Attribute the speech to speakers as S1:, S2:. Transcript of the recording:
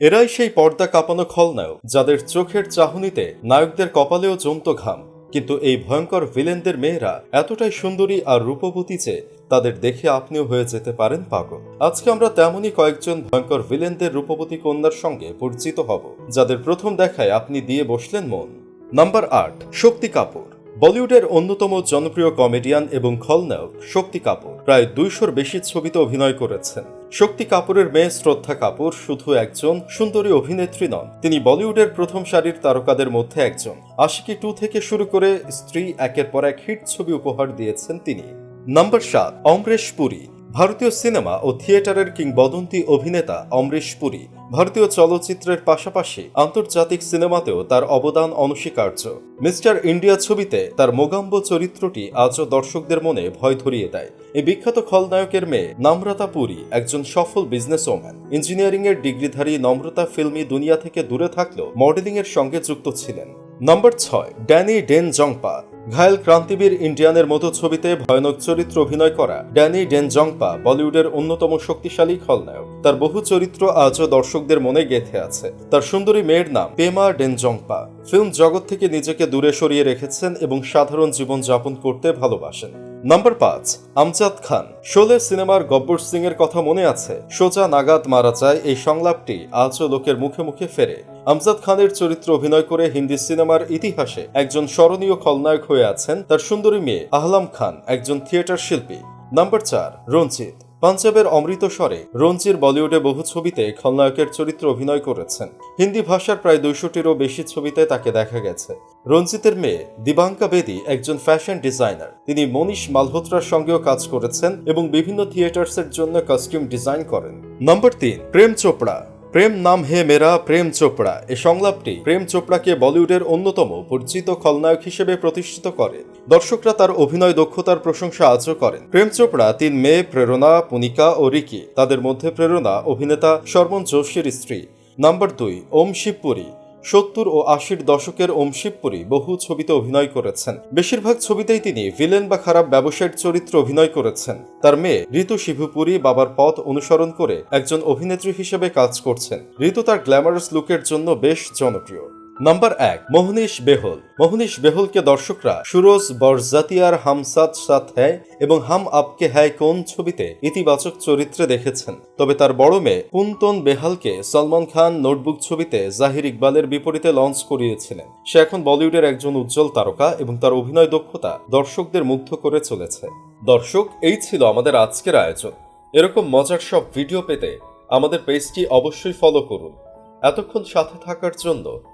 S1: এরাই সেই পর্দা কাঁপানো খলনায়ক, যাদের চোখের চাহনিতে নায়কদের কপালেও জমত ঘাম। কিন্তু এই ভয়ঙ্কর ভিলেনদের মেয়েরা এতটাই সুন্দরী আর রূপবতী যে তাদের দেখে আপনিও হয়ে যেতে পারেন পাগল। আজকে আমরা তেমনই কয়েকজন ভয়ঙ্কর ভিলেনদের রূপবতী কন্যার সঙ্গে পরিচিত হব, যাদের প্রথম দেখায় আপনি দিয়ে বসলেন মন। নাম্বার আট, শক্তি কাপুর। বলিউডের অন্যতম জনপ্রিয় কমেডিয়ান এবং খলনায়ক শক্তি কাপুর প্রায় দুইশোর বেশি ছবিতে অভিনয় করেছেন। শক্তি কাপুরের মেয়ে শ্রদ্ধা কাপুর শুধু একজন সুন্দরী অভিনেত্রী নন, তিনি বলিউডের প্রথম সারির তারকাদের মধ্যে একজন। আশিকি টু থেকে শুরু করে স্ত্রী একের পর এক হিট ছবি উপহার দিয়েছেন তিনি। নাম্বার সাত, অমরেশ পুরী। ভারতীয় সিনেমা ও থিয়েটারের কিংবদন্তি অভিনেতা অমরেশ পুরী। ভারতীয় চলচ্চিত্রের পাশাপাশি আন্তর্জাতিক সিনেমাতেও তার অবদান অনস্বীকার্য। মিস্টার ইন্ডিয়া ছবিতে তার মোগাম্ব চরিত্রটি আজও দর্শকদের মনে ভয় ধরিয়ে দেয়। এই বিখ্যাত খলনায়কের মেয়ে নম্রতা পুরী একজন সফল বিজনেস ওম্যান ইঞ্জিনিয়ারিং এর ডিগ্রিধারী নম্রতা ফিল্মি দুনিয়া থেকে দূরে থাকলেও মডেলিং এর সঙ্গে যুক্ত ছিলেন। নম্বর ছয়, ড্যানি ডেন জংপা ঘায়েল ক্রান্তিবীর ইন্ডিয়ানের মতো ছবিতে ভয়ানক চরিত্র অভিনয় করা ড্যানি ডেন জংপা বলিউডের অন্যতম শক্তিশালী খলনায়ক। তার বহু চরিত্র আজও দর্শকদের মনে গেঁথে আছে। তার সুন্দরী মেয়ের নাম পেমা ডেন জংপা ফিল্ম জগৎ থেকে নিজেকে দূরে সরিয়ে রেখেছেন এবং সাধারণ জীবন যাপন করতে ভালোবাসেন। নাম্বার পাঁচ, আমজাদ খান। শোলে সিনেমার গব্বর সিং এর কথা মনে আছে? সোজা নাগাদ মারা যায় এই সংলাপটি, আজও লোকের মুখে মুখে ফেরে। আমজাদ খানের চরিত্র অভিনয় করে হিন্দি সিনেমার ইতিহাসে একজন স্মরণীয় খলনায়ক হয়ে আছেন তার সুন্দরী মেয়ে আহলাম খান, একজন থিয়েটার শিল্পী। নাম্বার চার, রঞ্জিত। পাঞ্জাবের অমৃতসরে রঞ্জির বলিউডে বহু ছবিতে খলনায়কের চরিত্র অভিনয় করেছেন। হিন্দি ভাষার প্রায় দুইশোটিরও বেশি ছবিতে তাকে দেখা গেছে। রঞ্জিতের মেয়ে দিবাঙ্কা বেদী একজন ফ্যাশন ডিজাইনার। তিনি মনীষ মালহোত্রার সঙ্গেও কাজ করেছেন এবং বিভিন্ন থিয়েটার্সের জন্য কাস্টিউম ডিজাইন করেন। নম্বর তিন, প্রেম চোপড়া। প্রেম নাম হে মেরা, প্রেম চোপড়া। এ সংলাপটি প্রেম চোপড়াকে বলিউডের অন্যতম পরিচিত খলনায়ক হিসেবে প্রতিষ্ঠিত করে। দর্শকরা তার অভিনয় দক্ষতার প্রশংসা আজও করেন। প্রেম চোপড়া তিন মেয়ে, প্রেরণা, পুনিকা ও রিকি। তাদের মধ্যে প্রেরণা অভিনেতা শর্মন যোশীর স্ত্রী। নাম্বার দুই, ওম শিবপুরী। সত্তর ও আশির দশকের ওম শিবপুরী বহু ছবিতে অভিনয় করেছেন। বেশিরভাগ ছবিতেই তিনি ভিলেন বা খারাপ ব্যবসায়ীর চরিত্র অভিনয় করেছেন। তার মেয়ে ঋতু শিবুপুরী বাবার পথ অনুসরণ করে একজন অভিনেত্রী হিসেবে কাজ করছেন। ঋতু তার গ্ল্যামারাস লুকের জন্য বেশ জনপ্রিয়। নাম্বার এক মোহনীশ বেহল মোহনীশ বেহলকে দর্শকরা সুরজ বরজাতিয়ার হাম সাথ সাথ হ্যায় এবং হাম আপকে হ্যায় কোন ছবিতে ইতিবাচক চরিত্রে দেখেছেন। তবে তার বড় মেয়ে কুন্তন বেহালকে সলমান খান নোটবুক ছবিতে জাহির ইকবালের বিপরীতে লঞ্চ করিয়েছিলেন। সে এখন বলিউডের একজন উজ্জ্বল তারকা এবং তার অভিনয় দক্ষতা দর্শকদের মুগ্ধ করে চলেছে। দর্শক, এই ছিল আমাদের আজকের আয়োজন। এরকম মজার সব ভিডিও পেতে আমাদের পেজটি অবশ্যই ফলো করুন। এতক্ষণ সাথে থাকার জন্য